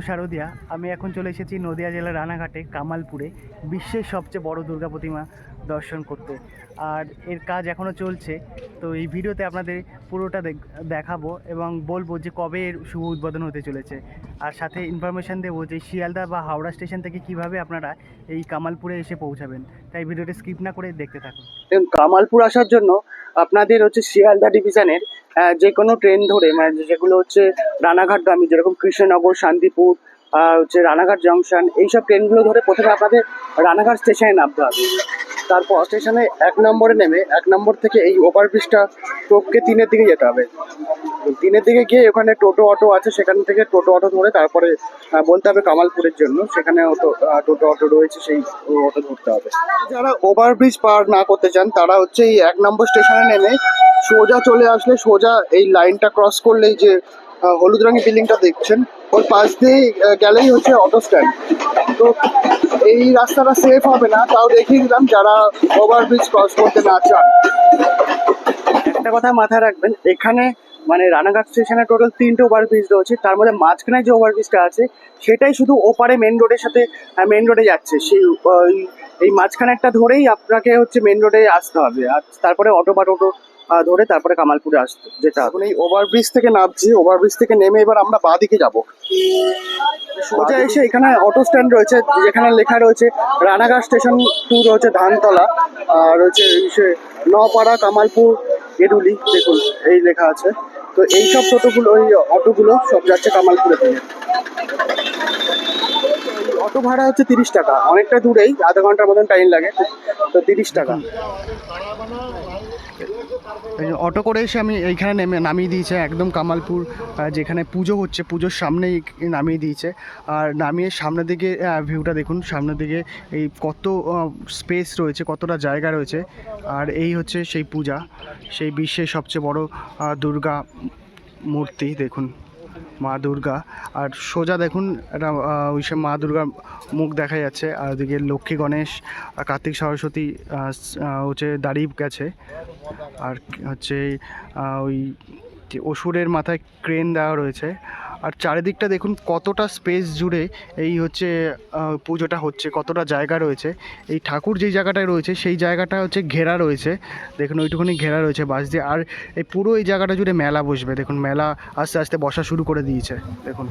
শারদিয়া, আমি এখন চলে এসেছি নদিয়া জেলার রানাঘাটে, কামালপুরে, বিশ্বের সবচেয়ে বড় দুর্গা প্রতিমা দর্শন করতে। আর এর কাজ এখনও চলছে, তো এই ভিডিওতে আপনাদের পুরোটা দেখ- দেখাবো এবং বলব যে কবে এর শুভ উদ্বোধন হতে চলেছে। আর সাথে ইনফরমেশান দেবো যে শিয়ালদা বা হাওড়া স্টেশন থেকে কীভাবে আপনারা এই কামালপুরে এসে পৌঁছাবেন। তাই ভিডিওটা স্কিপ না করে দেখতে থাকুন। কামালপুর আসার জন্য আপনাদের হচ্ছে শিয়ালদা ডিভিশনের যে কোনো ট্রেন ধরে মানে যেগুলো হচ্ছে রানাঘাটগামী, যেরকম কৃষ্ণনগর, শান্তিপুর হচ্ছে রানাঘাট জংশন এইসব ট্রেনগুলো ধরে প্রথমে আপনাদের রানাঘাট স্টেশনে নামতে হবে। তারপর স্টেশনে এক নম্বরে নেমে এক নম্বর থেকে এই ওভারব্রিজটা টোপকে তিনের দিকে যেতে হবে। তিনের দিকে গিয়ে ওখানে টোটো অটো আছে, সেখান থেকে টোটো অটো ধরে তারপরে বলতে হবে কামালপুরের জন্য, সেখানে টোটো অটো রয়েছে, সেই অটো ধরতে হবে। যারা ওভারব্রিজ পার না করতে চান, তারা হচ্ছে এই এক নম্বর স্টেশনে নেমে সোজা চলে আসলে সোজা এই লাইনটা ক্রস করলেই যে হলুদ রঙের বিল্ডিংটা দেখছেন, ওর পাশ দিয়ে গেলেই হচ্ছে অটো স্ট্যান্ড তো এই রাস্তাটা সেফ হবে না, তাও দেখিয়ে দিলাম যারা ওভারব্রিজ ক্রস করতে না চান। একটা কথা মাথায় রাখবেন, এখানে মানে রানাঘাট স্টেশনে টোটাল তিনটে ওভারব্রিজ রয়েছে, তার মধ্যে মাঝখানে যে ওভারব্রিজটা আছে, সেটাই শুধু ওপারে মেন রোডের সাথে মেন রোডে যাচ্ছে। সেই এই মাঝখানেরটা ধরেই আপনাকে হচ্ছে মেন রোডে আসতে হবে, আর তারপরে অটো বা টোটো ধরে তারপরে কামালপুরে আসতে যেটা এখন এই ওভারব্রিজ থেকে নামছি ওভারব্রিজ থেকে নেমে এবার আমরা বাঁ দিকে যাব। সোজা এসে এখানে অটো স্ট্যান্ড রয়েছে যেখানে লেখা রয়েছে রানাঘাট স্টেশন টু রয়েছে ধানতলা আর ইসে নপাড়া কামালপুর এডুলি দেখুন এই লেখা আছে। তো এইসব টোটোগুলো ওই অটোগুলো সব যাচ্ছে কামালপুরে থেকে। অটো ভাড়া হচ্ছে তিরিশ টাকা অনেকটা দূরেই আধা ঘণ্টার মতন টাইম লাগে তো তিরিশ টাকা। অটো করে এসে আমি এইখানে নেমে নামিয়ে দিয়েছে, একদম কামালপুর যেখানে পুজো হচ্ছে, পুজোর সামনেই নামিয়ে দিয়েছে। আর নামিয়ে সামনের দিকে ভিউটা দেখুন, সামনের দিকে এই কত স্পেস রয়েছে, কতটা জায়গা রয়েছে। আর এই হচ্ছে সেই পূজা, সেই বিশ্বের সবচেয়ে বড় দুর্গা মূর্তি, দেখুন। মা দুর্গা। আর সোজা দেখুন একটা ওই সে মা দুর্গার মুখ দেখা যাচ্ছে। আর ওদিকে লক্ষ্মী গণেশ আর কার্তিক সরস্বতী হচ্ছে দাঁড়িয়ে গেছে। আর হচ্ছে ওই অসুরের মাথায় ক্রেন দেওয়া রয়েছে। আর চারিদিকটা দেখুন কতটা স্পেস জুড়ে এই হচ্ছে পুজোটা হচ্ছে, কতটা জায়গা রয়েছে। এই ঠাকুর যেই জায়গাটায় রয়েছে, সেই জায়গাটা হচ্ছে ঘেরা রয়েছে। দেখুন ওইটুকুনি ঘেরা রয়েছে বাস দিয়ে। আর এই পুরো এই জায়গাটা জুড়ে মেলা বসবে। দেখুন মেলা আস্তে আস্তে বসা শুরু করে দিয়েছে। দেখুন।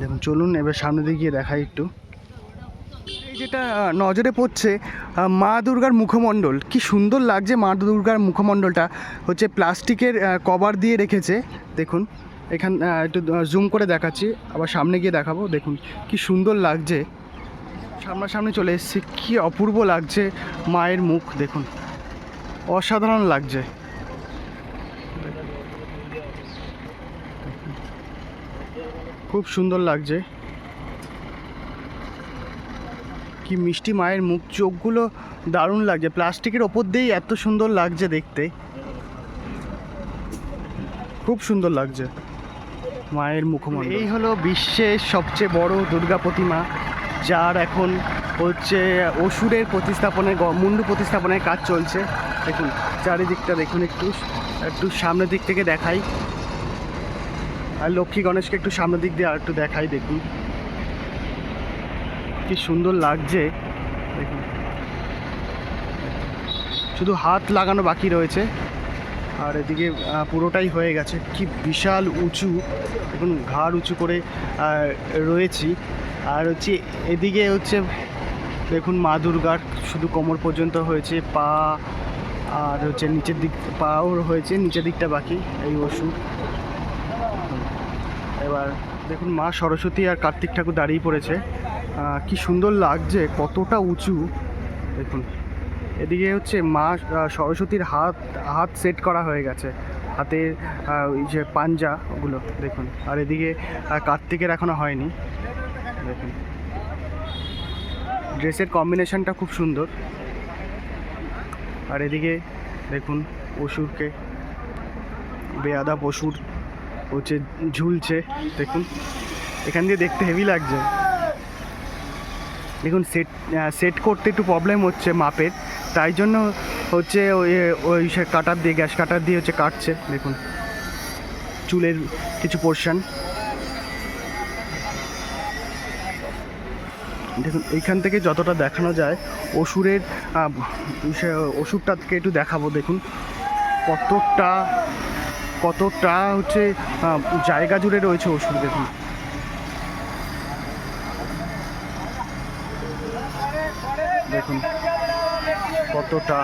দেখুন, চলুন এবার সামনে দিকে গিয়ে দেখাই একটু। এই যেটা নজরে পড়ছে মা দুর্গার মুখমণ্ডল। কি সুন্দর লাগছে মা দুর্গার মুখমণ্ডলটা। হচ্ছে প্লাস্টিকের কভার দিয়ে রেখেছে। দেখুন। এখান একটু জুম করে দেখাচ্ছি। আবার সামনে গিয়ে দেখাবো। দেখুন, কি সুন্দর লাগছে। সামনাসামনি চলে এসেছি। কি অপূর্ব লাগছে মায়ের মুখ, দেখুন। অসাধারণ লাগছে। খুব সুন্দর লাগছে। কি মিষ্টি মায়ের মুখ। চোখগুলো দারুণ লাগছে। প্লাস্টিকের ওপর দিয়েই এত সুন্দর লাগছে দেখতে। খুব সুন্দর লাগছে। মায়ের মুখমণ্ডল। এই হলো বিশ্বের সবচেয়ে বড় দুর্গা প্রতিমা, যার এখন হচ্ছে অসুরের প্রতিস্থাপনের মুন্ডু প্রতিস্থাপনের কাজ চলছে। দেখুন, চারিদিকটা দেখুন একটু একটু সামনের দিক থেকে দেখাই। আর লক্ষ্মী গণেশকে একটু সামনের দিক দিয়ে আর একটু দেখাই, দেখুন। কি সুন্দর লাগছে, দেখুন। শুধু হাত লাগানো বাকি রয়েছে। আর এদিকে পুরোটাই হয়ে গেছে। কি বিশাল উঁচু, দেখুন, ঘাড় উঁচু করে রয়েছি। আর হচ্ছে, এদিকে হচ্ছে, দেখুন, মা দুর্গার শুধু কোমর পর্যন্ত হয়েছে, পা, আর হচ্ছে, নিচের দিক, পাও হয়েছে, নিচের দিকটা বাকি, এই ওষুধ। এবার, দেখুন, মা সরস্বতী আর কার্তিক ঠাকুর দাঁড়িয়ে পড়েছে। কি সুন্দর লাগছে, কতটা উঁচু। দেখুন এদিকে হচ্ছে মা সরস্বতীর হাত হাত সেট করা হয়ে গেছে। হাতের ওই যে পাঞ্জা ওগুলো, দেখুন। আর এদিকে কার্তিকের এখনও হয়নি। দেখুন। ড্রেসের কম্বিনেশনটা খুব সুন্দর। আর এদিকে, দেখুন, অসুরকে বেয়াদা পশুর হচ্ছে, ঝুলছে, দেখুন। এখান দিয়ে দেখতে হেভি লাগছে। দেখুন সেট সেট করতে একটু প্রবলেম হচ্ছে মাপের। তাই জন্য হচ্ছে ওই ওই সে কাটার দিয়ে, গ্যাস কাটার দিয়ে হচ্ছে কাটছে, দেখুন। চুলের কিছু পোর্শান দেখুন, এইখান থেকে যতটা দেখানো যায় অসুরের অসুরটাকে একটু দেখাবো, দেখুন। কতটা কতটা হচ্ছে জায়গা জুড়ে রয়েছে ওষুধ, দেখুন। কতটা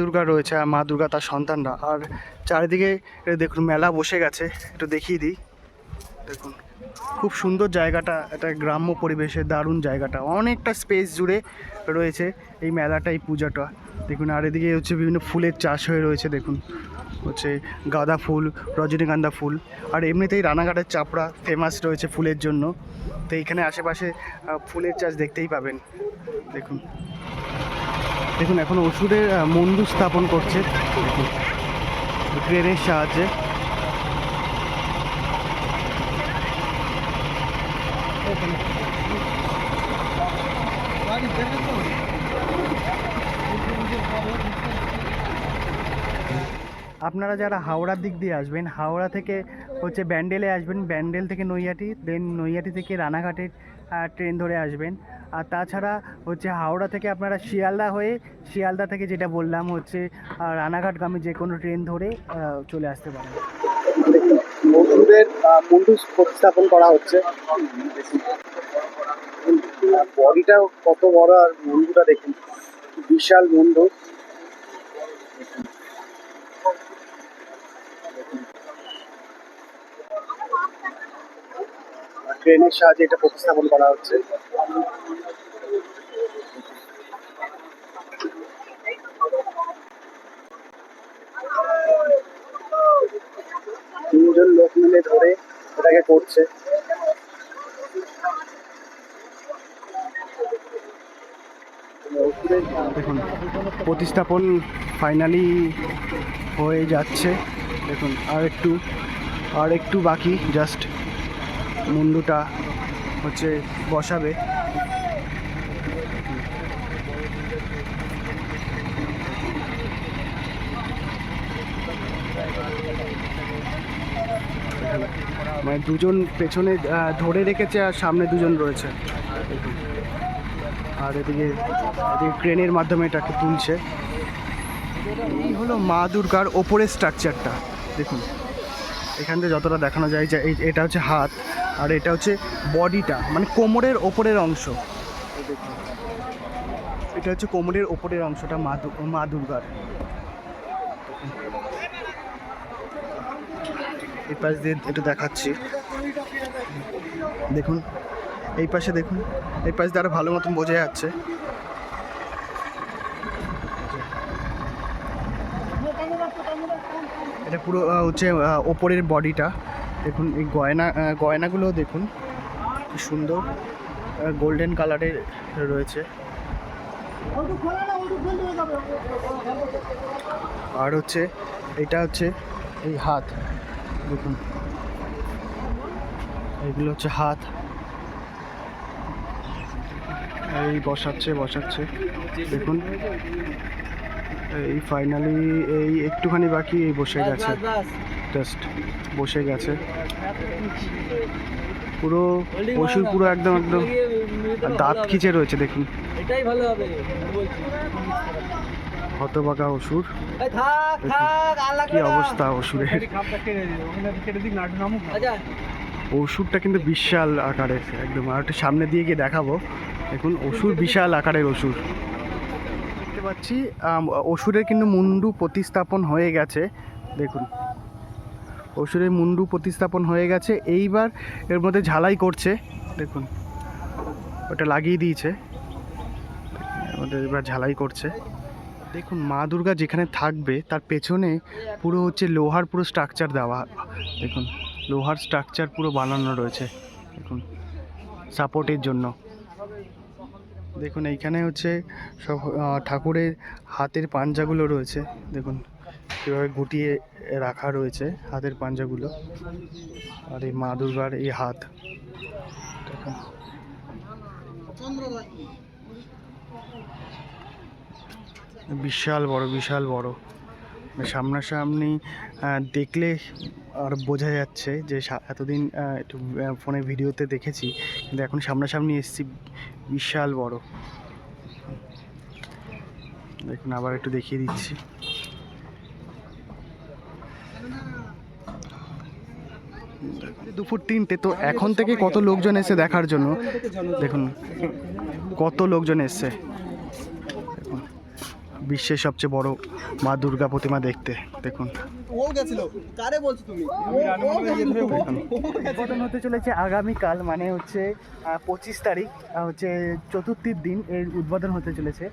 দুর্গা রয়েছে, আর মা দুর্গা তার সন্তানরা। আর চারিদিকে দেখুন, মেলা বসে গেছে। একটু দেখিয়ে দিই। দেখুন, খুব সুন্দর জায়গাটা, একটা গ্রাম্য পরিবেশে দারুণ জায়গাটা। অনেকটা স্পেস জুড়ে রয়েছে এই মেলাটা, এই পূজাটা। দেখুন, আর এদিকে হচ্ছে বিভিন্ন ফুলের চাষ হয়ে রয়েছে, দেখুন। হচ্ছে গাঁদা ফুল, রজনীগন্ধা ফুল। আর এমনিতেই রানাঘাটের চাপড়া ফেমাস রয়েছে ফুলের জন্য। তো এইখানে আশেপাশে ফুলের চাষ দেখতেই পাবেন। দেখুন। দেখুন, এখন ওষুধের মন্ডু স্থাপন করছে। ক্রেনের সাহায্যে। আপনারা যারা হাওড়ার দিক দিয়ে আসবেন, হাওড়া থেকে হচ্ছে ব্যান্ডেলে আসবেন, ব্যান্ডেল থেকে নৈহাটি, দেন নৈহাটি থেকে রানাঘাটের ট্রেন ধরে আসবেন। আর তাছাড়া হচ্ছে হাওড়া থেকে আপনারা শিয়ালদা হয়ে শিয়ালদা থেকে যেটা বললাম হচ্ছে রানাঘাটগামী যে কোনো ট্রেন ধরে চলে আসতে পারেন। ওষুধের মন্ডু প্রতিস্থাপন করা হচ্ছে। বডিটা কত বড় আর মন্ডুটা দেখুন। বিশাল মন্ডু ট্রেনের সাহায্যে এটা প্রতিস্থাপন করা হচ্ছে। তিনজন লোক মিলে ধরে এটাকে করছে। দেখুন, প্রতিস্থাপন ফাইনালি হয়ে যাচ্ছে। দেখুন, আর একটু আর একটু বাকি, জাস্ট মুন্ডুটা হচ্ছে বসাবে। মানে দুজন পেছনে ধরে রেখেছে আর সামনে দুজন রয়েছে। আর এদিকে এদিকে ক্রেনের মাধ্যমে এটাকে তুলছে। এই হলো মা দুর্গার ওপরের স্ট্রাকচারটা দেখুন, এখান থেকে যতটা দেখানো যায় যে এটা হচ্ছে হাত। আর এটা হচ্ছে বডিটা মানে কোমরের ওপরের অংশ। এটা হচ্ছে কোমরের ওপরের অংশটা মা মা দুর্গার। এই পাশ দিয়ে একটু দেখাচ্ছি। দেখুন, এই পাশে দেখুন, এই পাশ দিয়ে আরও ভালো মতন বোঝা যাচ্ছে। এটা পুরো হচ্ছে ওপরের বডিটা। দেখুন, এই গয়না গয়নাগুলো দেখুন, কি সুন্দর গোল্ডেন কালারের রয়েছে। আর হচ্ছে, এটা হচ্ছে এই হাত, দেখুন। এগুলো হচ্ছে হাত। এই বসাচ্ছে বসাচ্ছে। দেখুন, এই ফাইনালি এই একটুখানি বাকি এই বসে গেছে। জাস্ট বসে গেছে। পুরো পশুর পুরো একদম একদম। দাঁত খিচে রয়েছে দেখুন। এটাই ভালো হবে আমি অসুর। এই থাক থাক আর লাগবে কি অবস্থা অসুরের। আচ্ছা। ওষুধটা কিন্তু বিশাল আকারের একদম। আর একটু সামনে দিয়ে গিয়ে দেখাবো। দেখুন অসুর বিশাল আকারের অসুর। দেখতে পাচ্ছি অসুরের কিন্তু মুন্ডু প্রতিস্থাপন হয়ে গেছে। দেখুন অসুরের মুন্ডু প্রতিস্থাপন হয়ে গেছে। এইবার এর মধ্যে ঝালাই করছে। দেখুন, ওটা লাগিয়ে দিয়েছে। ওদের এবার ঝালাই করছে। দেখুন, মা দুর্গা যেখানে থাকবে, তার পেছনে পুরো হচ্ছে লোহার পুরো স্ট্রাকচার দেওয়া। দেখুন, লোহার স্ট্রাকচার পুরো বানানো রয়েছে। দেখুন সাপোর্টের জন্য। দেখুন, এইখানে হচ্ছে সব ঠাকুরের হাতের পাঞ্জাগুলো রয়েছে। দেখুন কীভাবে গুটিয়ে রাখা রয়েছে হাতের পাঞ্জাগুলো। আর এই মা দুর্গার এই হাত। বিশাল বড় বিশাল বড়। মানে সামনাসামনি দেখলে আর বোঝা যাচ্ছে যে এতদিন একটু ফোনে ভিডিওতে দেখেছি, কিন্তু এখন সামনাসামনি এসেছি, বিশাল বড়। দেখুন, আবার একটু দেখিয়ে দিচ্ছি। দুপুর তিনটে তো এখন থেকে কত লোকজন এসে দেখার জন্য? দেখুন কত লোকজন এসছে। দেখুন বিশ্বের সবচেয়ে বড় মা দুর্গা প্রতিমা দেখতে দেখুন। ও গেছিল। কারে বলছো তুমি? উদ্বোধন হতে চলেছে আগামীকাল মানে হচ্ছে পঁচিশ তারিখ হচ্ছে চতুর্থীর দিন এর উদ্বোধন হতে চলেছে।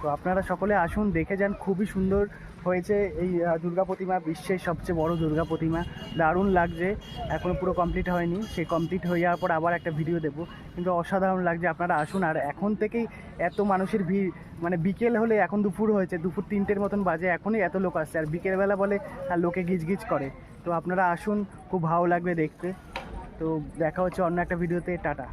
তো আপনারা সকলে আসুন দেখে যান খুবই সুন্দর হয়েছে এই দুর্গা প্রতিমা বিশ্বের সবচেয়ে বড় দুর্গা প্রতিমা। দারুণ লাগছে এখনও পুরো কমপ্লিট হয়নি। সেই কমপ্লিট হয়ে যাওয়ার পর আবার একটা ভিডিও দেবো। কিন্তু অসাধারণ লাগছে, আপনারা আসুন। আর এখন থেকেই এত মানুষের ভিড় মানে বিকেল হলে এখন দুপুর হয়েছে, দুপুর তিনটের মতন বাজে, এখনই এত লোক আসছে। আর বিকেলবেলা বলে, আর লোকে গিজগিজ করে। তো আপনারা আসুন, খুব ভালো লাগবে দেখতে। তো দেখা হচ্ছে অন্য একটা ভিডিওতে টাটা।